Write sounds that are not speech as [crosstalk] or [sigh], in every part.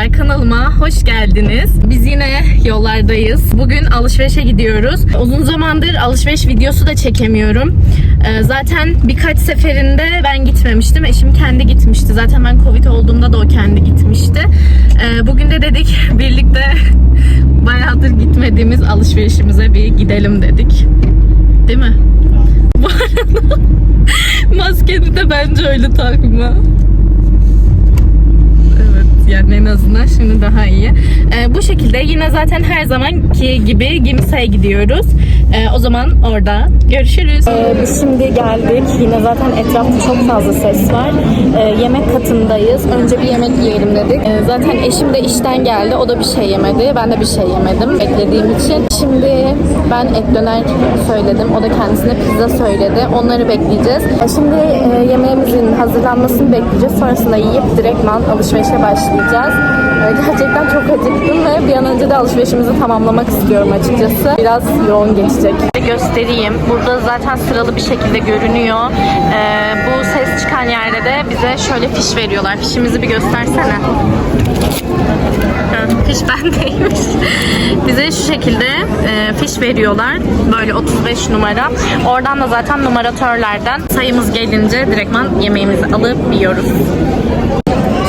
Merhabalar kanalıma hoş geldiniz. Biz yine yollardayız. Bugün alışverişe gidiyoruz. Uzun zamandır alışveriş videosu da çekemiyorum. Ee, zaten birkaç seferinde ben gitmemiştim. Eşim kendi gitmişti. Zaten ben Covid olduğumda da o kendi gitmişti. Ee, bugün de dedik birlikte [laughs] bayağıdır gitmediğimiz alışverişimize bir gidelim dedik. Değil mi? Bu arada [laughs] maskeni de bence öyle takma. Evet yani en azından şimdi daha iyi. Ee, bu şekilde yine zaten her zamanki gibi Gimsa'ya gidiyoruz. Ee, o zaman orada görüşürüz. biz şimdi geldik. Yine zaten etrafta çok fazla ses var. Ee, yemek katındayız. Önce bir yemek yiyelim dedik. Ee, zaten eşim de işten geldi. O da bir şey yemedi. Ben de bir şey yemedim beklediğim için. Şimdi ben et döner söyledim. O da kendisine pizza söyledi. Onları bekleyeceğiz. Şimdi e, yemeğimizin hazırlanmasını bekleyeceğiz. Sonrasında yiyip direktman alışverişe başlayacağız. Ee, Gerçekten çok acıktım ve bir an önce de alışverişimizi tamamlamak istiyorum açıkçası. Biraz yoğun geçecek. Göstereyim. Burada zaten sıralı bir şekilde görünüyor. Ee, bu ses çıkan yerde de bize şöyle fiş veriyorlar. Fişimizi bir göstersene. Ha, fiş [laughs] bendeymiş. Bize şu şekilde e, fiş veriyorlar. Böyle 35 numara. Oradan da zaten numaratörlerden sayımız gelince direktman yemeğimizi alıp yiyoruz.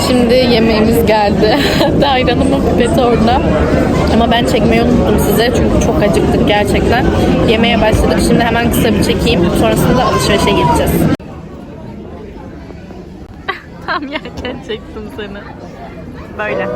Şimdi yemeğimiz geldi. [laughs] Hatta ayranımın pipeti orada. Ama ben çekmeyi unuttum size çünkü çok acıktık gerçekten. Yemeğe başladık. Şimdi hemen kısa bir çekeyim. Sonrasında alışverişe gideceğiz. [laughs] Tam yerken çektim seni. Böyle.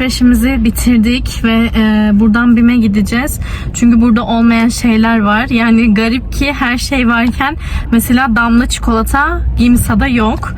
Alışverişimizi bitirdik ve e, buradan BİM'e gideceğiz. Çünkü burada olmayan şeyler var. Yani garip ki her şey varken mesela damla çikolata Gimsa'da yok.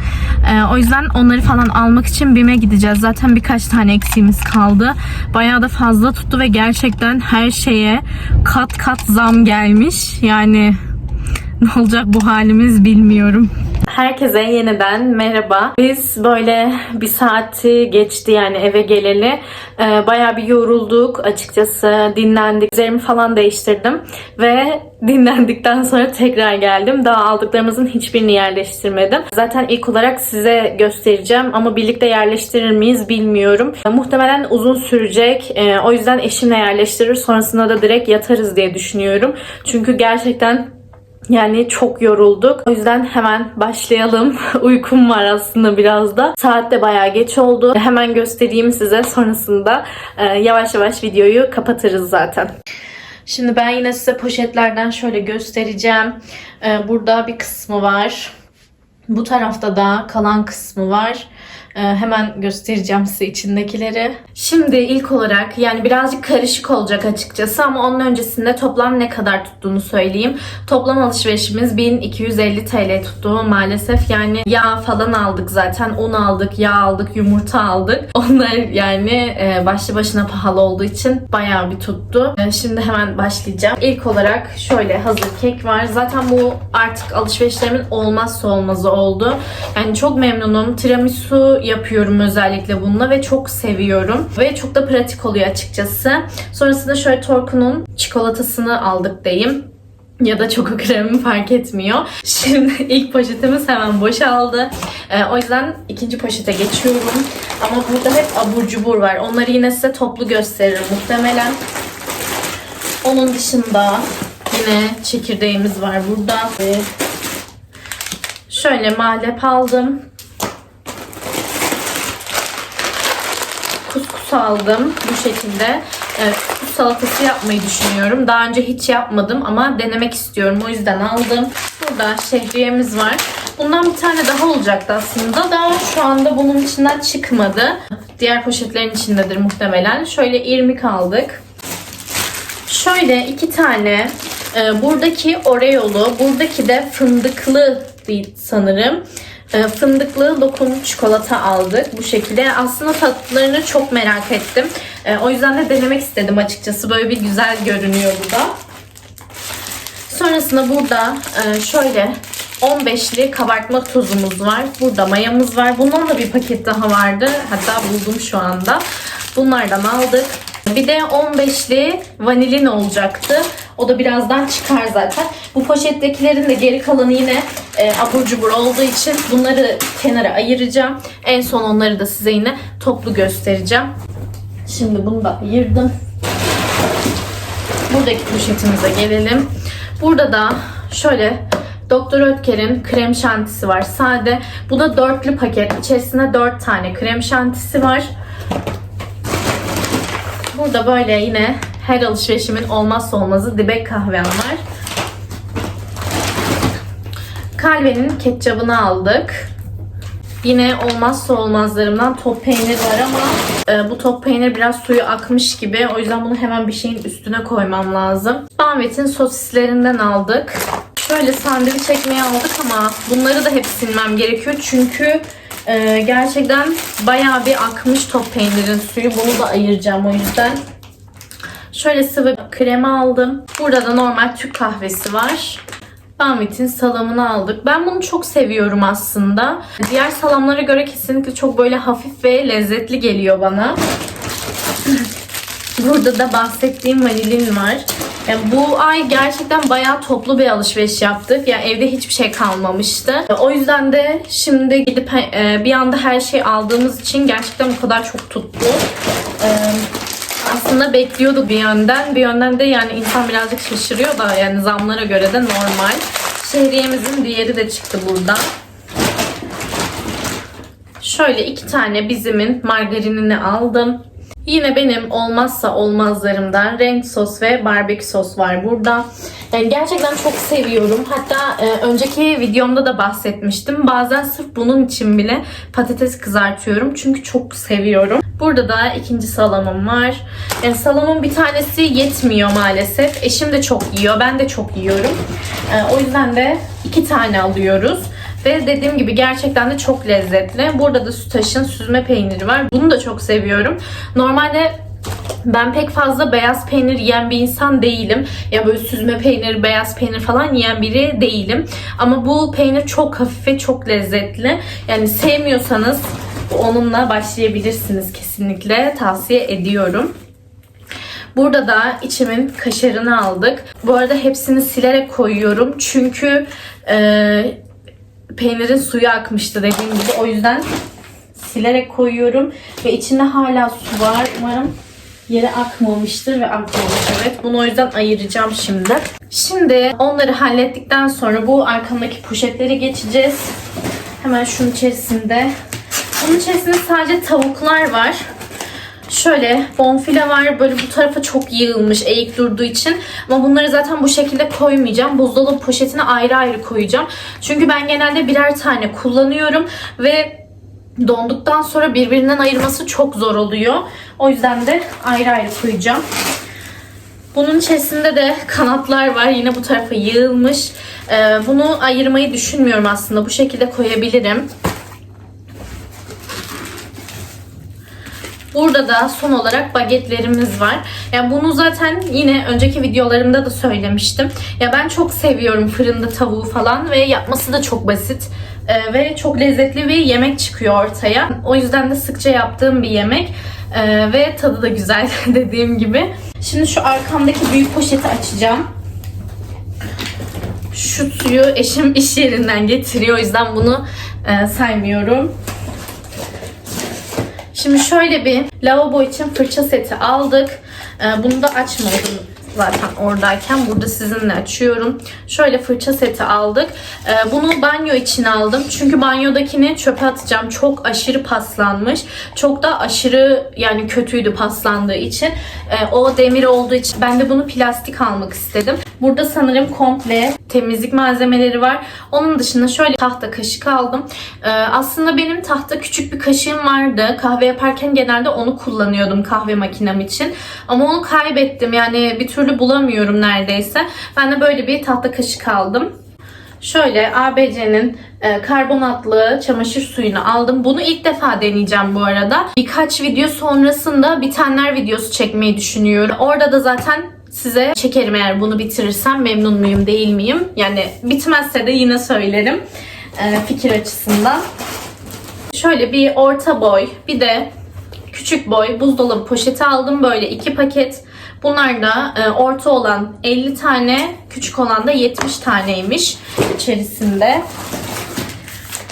E, o yüzden onları falan almak için BİM'e gideceğiz. Zaten birkaç tane eksiğimiz kaldı. Bayağı da fazla tuttu ve gerçekten her şeye kat kat zam gelmiş. Yani [laughs] ne olacak bu halimiz bilmiyorum. Herkese yeniden merhaba. Biz böyle bir saati geçti yani eve geleli. Ee, bayağı bir yorulduk açıkçası. Dinlendik. Üzerimi falan değiştirdim. Ve [laughs] dinlendikten sonra tekrar geldim. Daha aldıklarımızın hiçbirini yerleştirmedim. Zaten ilk olarak size göstereceğim ama birlikte yerleştirir miyiz bilmiyorum. Muhtemelen uzun sürecek. Ee, o yüzden eşimle yerleştirir. Sonrasında da direkt yatarız diye düşünüyorum. Çünkü gerçekten yani çok yorulduk. O yüzden hemen başlayalım. [laughs] Uykum var aslında biraz da. Saat de bayağı geç oldu. Hemen göstereyim size. Sonrasında e, yavaş yavaş videoyu kapatırız zaten. Şimdi ben yine size poşetlerden şöyle göstereceğim. E, burada bir kısmı var. Bu tarafta da kalan kısmı var. Ee, hemen göstereceğim size içindekileri. Şimdi ilk olarak yani birazcık karışık olacak açıkçası ama onun öncesinde toplam ne kadar tuttuğunu söyleyeyim. Toplam alışverişimiz 1250 TL tuttu maalesef. Yani yağ falan aldık zaten. Un aldık, yağ aldık, yumurta aldık. [laughs] Onlar yani e, başlı başına pahalı olduğu için bayağı bir tuttu. E, Şimdi hemen başlayacağım. İlk olarak şöyle hazır kek var. Zaten bu artık alışverişlerimin olmazsa olmazı oldu. Yani çok memnunum. Tiramisu yapıyorum özellikle bununla ve çok seviyorum. Ve çok da pratik oluyor açıkçası. Sonrasında şöyle Torku'nun çikolatasını aldık diyeyim ya da çoko kremi fark etmiyor. Şimdi [laughs] ilk poşetimiz hemen boşaldı. Ee, o yüzden ikinci poşete geçiyorum. Ama burada hep abur cubur var. Onları yine size toplu gösteririm muhtemelen. Onun dışında yine çekirdeğimiz var burada. Şöyle malep aldım. Aldım bu şekilde. Ee, kuskus salatası yapmayı düşünüyorum. Daha önce hiç yapmadım ama denemek istiyorum. O yüzden aldım. Burada şehriyemiz var. Bundan bir tane daha olacaktı aslında. Daha şu anda bunun içinden çıkmadı. Diğer poşetlerin içindedir muhtemelen. Şöyle irmik aldık. Şöyle iki tane e, buradaki Oreo'lu, buradaki de fındıklı sanırım. E, fındıklı lokum çikolata aldık bu şekilde. Aslında tatlarını çok merak ettim. E, o yüzden de denemek istedim açıkçası. Böyle bir güzel görünüyor bu da. Sonrasında burada e, şöyle 15'li kabartma tozumuz var. Burada mayamız var. Bundan da bir paket daha vardı. Hatta buldum şu anda. Bunlardan aldık. Bir de 15'li vanilin olacaktı. O da birazdan çıkar zaten. Bu poşettekilerin de geri kalanı yine e, abur cubur olduğu için bunları kenara ayıracağım. En son onları da size yine toplu göstereceğim. Şimdi bunu da ayırdım. Buradaki poşetimize gelelim. Burada da şöyle Doktor Ötker'in krem şantisi var. Sade. Bu da dörtlü paket. İçerisinde dört tane krem şantisi var. Burada böyle yine her alışverişimin olmazsa olmazı dibek kahvem var. Kalve'nin ketçabını aldık. Yine olmazsa olmazlarımdan top peynir var ama e, bu top peynir biraz suyu akmış gibi. O yüzden bunu hemen bir şeyin üstüne koymam lazım. Ahmet'in sosislerinden aldık. Şöyle sandviç ekmeği aldık ama bunları da hep silmem gerekiyor. Çünkü e, gerçekten bayağı bir akmış top peynirin suyu. Bunu da ayıracağım o yüzden. Şöyle sıvı kremi aldım. Burada da normal Türk kahvesi var. Ahmet'in salamını aldık. Ben bunu çok seviyorum aslında. Diğer salamlara göre kesinlikle çok böyle hafif ve lezzetli geliyor bana. [laughs] Burada da bahsettiğim vanilin var. Yani bu ay gerçekten bayağı toplu bir alışveriş yaptık. Yani evde hiçbir şey kalmamıştı. O yüzden de şimdi gidip e, bir anda her şey aldığımız için gerçekten bu kadar çok tuttu. Aslında bekliyorduk bir yönden. Bir yönden de yani insan birazcık şaşırıyor da yani zamlara göre de normal. Şehriyemizin diğeri de çıktı buradan. Şöyle iki tane bizimin margarinini aldım. Yine benim olmazsa olmazlarımdan renk sos ve barbekü sos var burada. Yani gerçekten çok seviyorum. Hatta e, önceki videomda da bahsetmiştim. Bazen sırf bunun için bile patates kızartıyorum. Çünkü çok seviyorum. Burada da ikinci salamım var. Yani salamın bir tanesi yetmiyor maalesef. Eşim de çok yiyor. Ben de çok yiyorum. E, o yüzden de iki tane alıyoruz. Ve dediğim gibi gerçekten de çok lezzetli. Burada da Sütaş'ın süzme peyniri var. Bunu da çok seviyorum. Normalde ben pek fazla beyaz peynir yiyen bir insan değilim. Ya böyle süzme peynir, beyaz peynir falan yiyen biri değilim. Ama bu peynir çok hafif ve çok lezzetli. Yani sevmiyorsanız onunla başlayabilirsiniz kesinlikle. Tavsiye ediyorum. Burada da içimin kaşarını aldık. Bu arada hepsini silerek koyuyorum. Çünkü e, peynirin suyu akmıştı dediğim gibi. O yüzden silerek koyuyorum. Ve içinde hala su var. Umarım yere akmamıştır ve akmamış. Evet bunu o yüzden ayıracağım şimdi. Şimdi onları hallettikten sonra bu arkamdaki poşetleri geçeceğiz. Hemen şunun içerisinde. Bunun içerisinde sadece tavuklar var. Şöyle bonfile var. Böyle bu tarafa çok yığılmış eğik durduğu için. Ama bunları zaten bu şekilde koymayacağım. Buzdolabı poşetine ayrı ayrı koyacağım. Çünkü ben genelde birer tane kullanıyorum. Ve donduktan sonra birbirinden ayırması çok zor oluyor. O yüzden de ayrı ayrı koyacağım. Bunun içerisinde de kanatlar var. Yine bu tarafa yığılmış. Ee, bunu ayırmayı düşünmüyorum aslında. Bu şekilde koyabilirim. Burada da son olarak bagetlerimiz var. Yani bunu zaten yine önceki videolarımda da söylemiştim. Ya ben çok seviyorum fırında tavuğu falan ve yapması da çok basit. Ee, ve çok lezzetli bir yemek çıkıyor ortaya. O yüzden de sıkça yaptığım bir yemek. Ee, ve tadı da güzel [laughs] dediğim gibi. Şimdi şu arkamdaki büyük poşeti açacağım. Şu suyu eşim iş yerinden getiriyor. O yüzden bunu e, saymıyorum. Şimdi şöyle bir lavabo için fırça seti aldık. Ee, bunu da açmadım zaten oradayken. Burada sizinle açıyorum. Şöyle fırça seti aldık. Ee, bunu banyo için aldım. Çünkü banyodakini çöpe atacağım. Çok aşırı paslanmış. Çok da aşırı yani kötüydü paslandığı için. Ee, o demir olduğu için ben de bunu plastik almak istedim. Burada sanırım komple temizlik malzemeleri var. Onun dışında şöyle tahta kaşık aldım. Ee, aslında benim tahta küçük bir kaşığım vardı. Kahve yaparken genelde onu kullanıyordum kahve makinem için. Ama onu kaybettim. Yani bir türlü türlü bulamıyorum neredeyse. Ben de böyle bir tahta kaşık aldım. Şöyle ABC'nin e, karbonatlı çamaşır suyunu aldım. Bunu ilk defa deneyeceğim bu arada. Birkaç video sonrasında bitenler videosu çekmeyi düşünüyorum. Orada da zaten size çekerim eğer bunu bitirirsem memnun muyum değil miyim? Yani bitmezse de yine söylerim e, fikir açısından. Şöyle bir orta boy bir de küçük boy buzdolabı poşeti aldım. Böyle iki paket. Bunlar da e, orta olan 50 tane, küçük olan da 70 taneymiş içerisinde.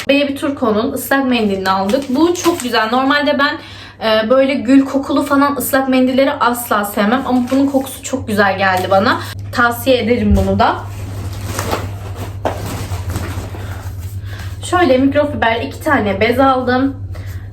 Baby Turco'nun ıslak mendilini aldık. Bu çok güzel. Normalde ben e, böyle gül kokulu falan ıslak mendilleri asla sevmem. Ama bunun kokusu çok güzel geldi bana. Tavsiye ederim bunu da. Şöyle mikrofiber iki tane bez aldım.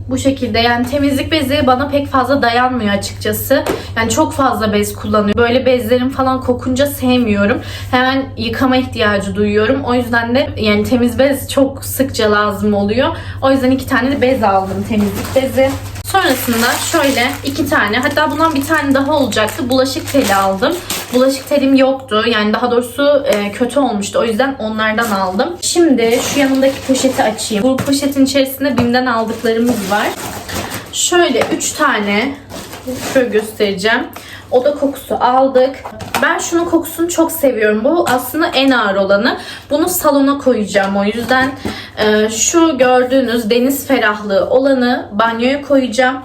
Bu şekilde yani temizlik bezi bana pek fazla dayanmıyor açıkçası. Yani çok fazla bez kullanıyorum. Böyle bezlerin falan kokunca sevmiyorum. Hemen yıkama ihtiyacı duyuyorum. O yüzden de yani temiz bez çok sıkça lazım oluyor. O yüzden iki tane de bez aldım temizlik bezi. Sonrasında şöyle iki tane hatta bundan bir tane daha olacaktı. Bulaşık teli aldım. Bulaşık telim yoktu. Yani daha doğrusu e, kötü olmuştu. O yüzden onlardan aldım. Şimdi şu yanındaki poşeti açayım. Bu poşetin içerisinde BİM'den aldıklarımız var. Şöyle 3 tane şöyle göstereceğim. Oda kokusu aldık. Ben şunun kokusunu çok seviyorum. Bu aslında en ağır olanı. Bunu salona koyacağım o yüzden. e, şu gördüğünüz deniz ferahlığı olanı banyoya koyacağım.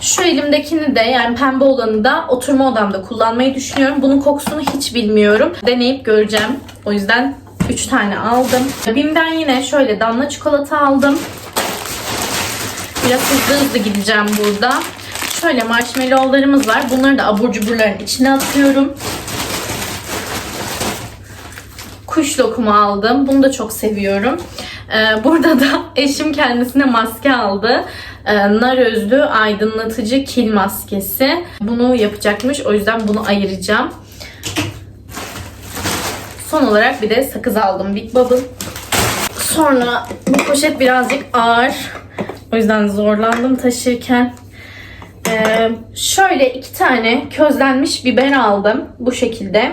Şu elimdekini de yani pembe olanı da oturma odamda kullanmayı düşünüyorum. Bunun kokusunu hiç bilmiyorum. Deneyip göreceğim. O yüzden 3 tane aldım. Bim'den yine şöyle damla çikolata aldım. Biraz hızlı hızlı gideceğim burada. Şöyle marshmallowlarımız var. Bunları da abur cuburların içine atıyorum. Kuş lokumu aldım. Bunu da çok seviyorum. Ee, burada da [laughs] eşim kendisine maske aldı. Ee, nar özlü aydınlatıcı kil maskesi. Bunu yapacakmış. O yüzden bunu ayıracağım. Son olarak bir de sakız aldım Big Bubble. Sonra bu poşet birazcık ağır. O yüzden zorlandım taşırken. Ee, şöyle iki tane közlenmiş biber aldım. Bu şekilde.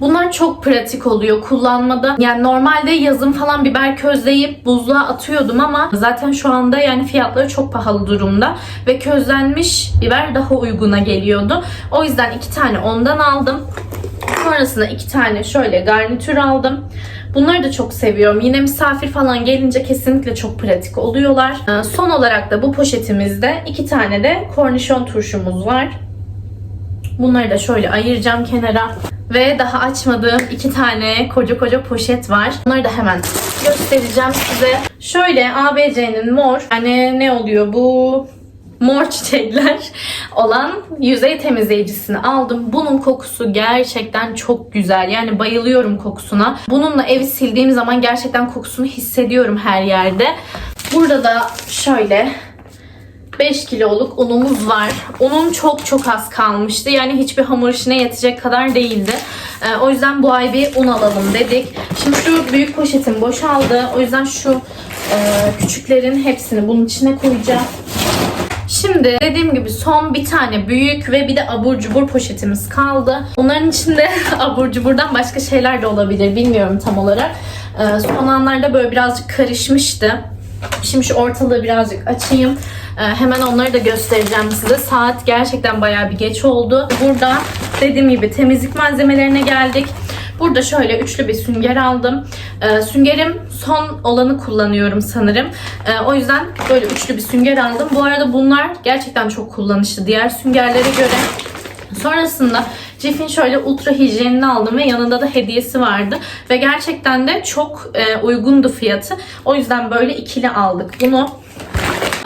Bunlar çok pratik oluyor kullanmada. Yani normalde yazın falan biber közleyip buzluğa atıyordum ama zaten şu anda yani fiyatları çok pahalı durumda ve közlenmiş biber daha uyguna geliyordu. O yüzden iki tane ondan aldım. Sonrasında iki tane şöyle garnitür aldım. Bunları da çok seviyorum. Yine misafir falan gelince kesinlikle çok pratik oluyorlar. Ee, Son olarak da bu poşetimizde iki tane de kornişon turşumuz var. Bunları da şöyle ayıracağım kenara. Ve daha açmadığım iki tane koca koca poşet var. Bunları da hemen göstereceğim size. Şöyle ABC'nin mor. Yani ne oluyor bu? Mor çiçekler olan yüzey temizleyicisini aldım. Bunun kokusu gerçekten çok güzel. Yani bayılıyorum kokusuna. Bununla evi sildiğim zaman gerçekten kokusunu hissediyorum her yerde. Burada da şöyle 5 kiloluk unumuz var. Unum çok çok az kalmıştı. Yani hiçbir hamur işine yetecek kadar değildi. Ee, o yüzden bu ay bir un alalım dedik. Şimdi şu büyük poşetim boşaldı. O yüzden şu e, küçüklerin hepsini bunun içine koyacağım. Şimdi dediğim gibi son bir tane büyük ve bir de abur cubur poşetimiz kaldı. Onların içinde [laughs] abur cuburdan başka şeyler de olabilir bilmiyorum tam olarak. Ee, son anlarda böyle birazcık karışmıştı. Şimdi şu ortalığı birazcık açayım. Ee, hemen onları da göstereceğim size. Saat gerçekten bayağı bir geç oldu. Burada dediğim gibi temizlik malzemelerine geldik. Burada şöyle üçlü bir sünger aldım. Ee, süngerim son olanı kullanıyorum sanırım. Ee, o yüzden böyle üçlü bir sünger aldım. Bu arada bunlar gerçekten çok kullanışlı diğer süngerlere göre. Sonrasında Cif'in şöyle ultra hijyenini aldım ve yanında da hediyesi vardı. Ve gerçekten de çok e, uygundu fiyatı. O yüzden böyle ikili aldık bunu.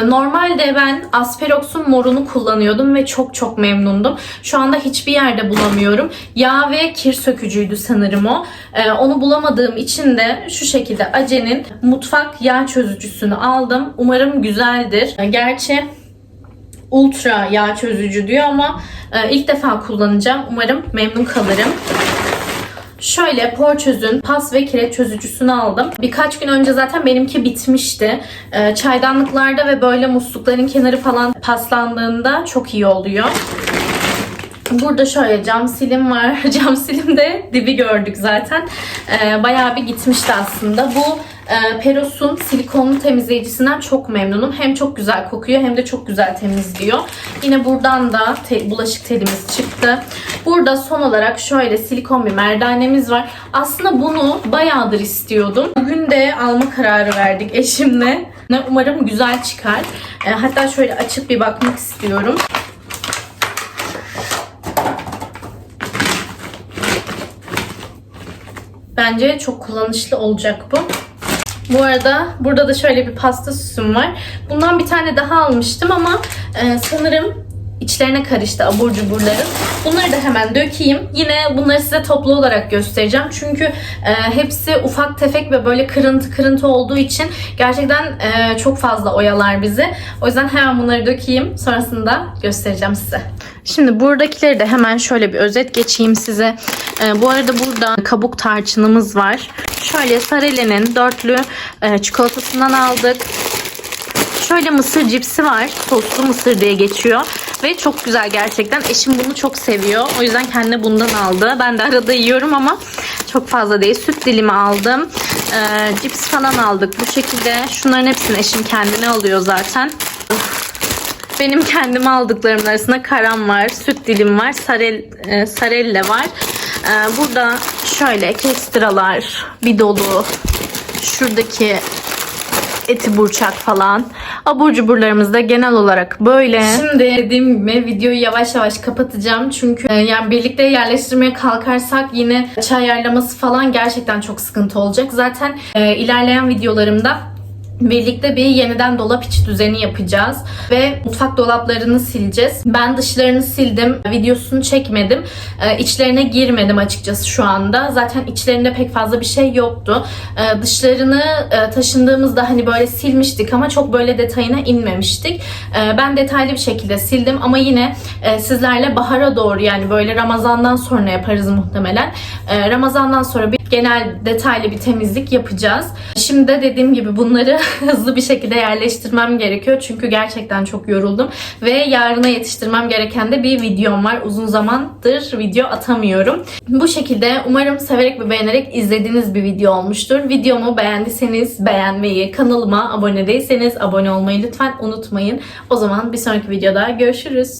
Normalde ben Asperox'un morunu kullanıyordum ve çok çok memnundum. Şu anda hiçbir yerde bulamıyorum. Yağ ve kir sökücüydü sanırım o. Ee, onu bulamadığım için de şu şekilde Ace'nin mutfak yağ çözücüsünü aldım. Umarım güzeldir. Gerçi ultra yağ çözücü diyor ama e, ilk defa kullanacağım. Umarım memnun kalırım. Şöyle Porçöz'ün pas ve kireç çözücüsünü aldım. Birkaç gün önce zaten benimki bitmişti. Ee, çaydanlıklarda ve böyle muslukların kenarı falan paslandığında çok iyi oluyor. Burada şöyle cam silim var. [laughs] Cam silimde dibi gördük zaten. Ee, bayağı bir gitmişti aslında. Bu e, Peros'un silikonlu temizleyicisinden çok memnunum. Hem çok güzel kokuyor hem de çok güzel temizliyor. Yine buradan da te- bulaşık telimiz çıktı. Burada son olarak şöyle silikon bir merdanemiz var. Aslında bunu bayağıdır istiyordum. Bugün de alma kararı verdik eşimle. Umarım güzel çıkar. E, hatta şöyle açıp bir bakmak istiyorum. Bence çok kullanışlı olacak bu. Bu arada burada da şöyle bir pasta süsüm var. Bundan bir tane daha almıştım ama e, sanırım içlerine karıştı abur cuburların. Bunları da hemen dökeyim. Yine bunları size toplu olarak göstereceğim. Çünkü e, hepsi ufak tefek ve böyle kırıntı kırıntı olduğu için gerçekten e, çok fazla oyalar bizi. O yüzden hemen bunları dökeyim. Sonrasında göstereceğim size. Şimdi buradakileri de hemen şöyle bir özet geçeyim size. Ee, bu arada burada kabuk tarçınımız var. Şöyle Sarelle'nin dörtlü e, çikolatasından aldık. Şöyle mısır cipsi var. Soslu mısır diye geçiyor. Ve çok güzel gerçekten. Eşim bunu çok seviyor. O yüzden kendine bundan aldı. Ben de arada yiyorum ama çok fazla değil. Süt dilimi aldım. Ee, cips falan aldık bu şekilde. Şunların hepsini eşim kendine alıyor zaten. Benim kendime aldıklarımın arasında karam var, süt dilim var, sarel, e, sarelle var. Ee, burada şöyle kestiralar, bir dolu, şuradaki eti burçak falan. Abur cuburlarımız da genel olarak böyle. Şimdi dediğim gibi videoyu yavaş yavaş kapatacağım. Çünkü e, yani birlikte yerleştirmeye kalkarsak yine çay ayarlaması falan gerçekten çok sıkıntı olacak. Zaten e, ilerleyen videolarımda Birlikte bir yeniden dolap içi düzeni yapacağız ve mutfak dolaplarını sileceğiz. Ben dışlarını sildim, videosunu çekmedim. Ee, içlerine girmedim açıkçası şu anda. Zaten içlerinde pek fazla bir şey yoktu. Ee, dışlarını e, taşındığımızda hani böyle silmiştik ama çok böyle detayına inmemiştik. Ee, ben detaylı bir şekilde sildim ama yine e, sizlerle bahara doğru yani böyle Ramazan'dan sonra yaparız muhtemelen. Ee, Ramazan'dan sonra bir genel detaylı bir temizlik yapacağız. Şimdi de dediğim gibi bunları [laughs] hızlı bir şekilde yerleştirmem gerekiyor. Çünkü gerçekten çok yoruldum. Ve yarına yetiştirmem gereken de bir videom var. Uzun zamandır video atamıyorum. Bu şekilde umarım severek ve beğenerek izlediğiniz bir video olmuştur. Videomu beğendiyseniz beğenmeyi, kanalıma abone değilseniz abone olmayı lütfen unutmayın. O zaman bir sonraki videoda görüşürüz.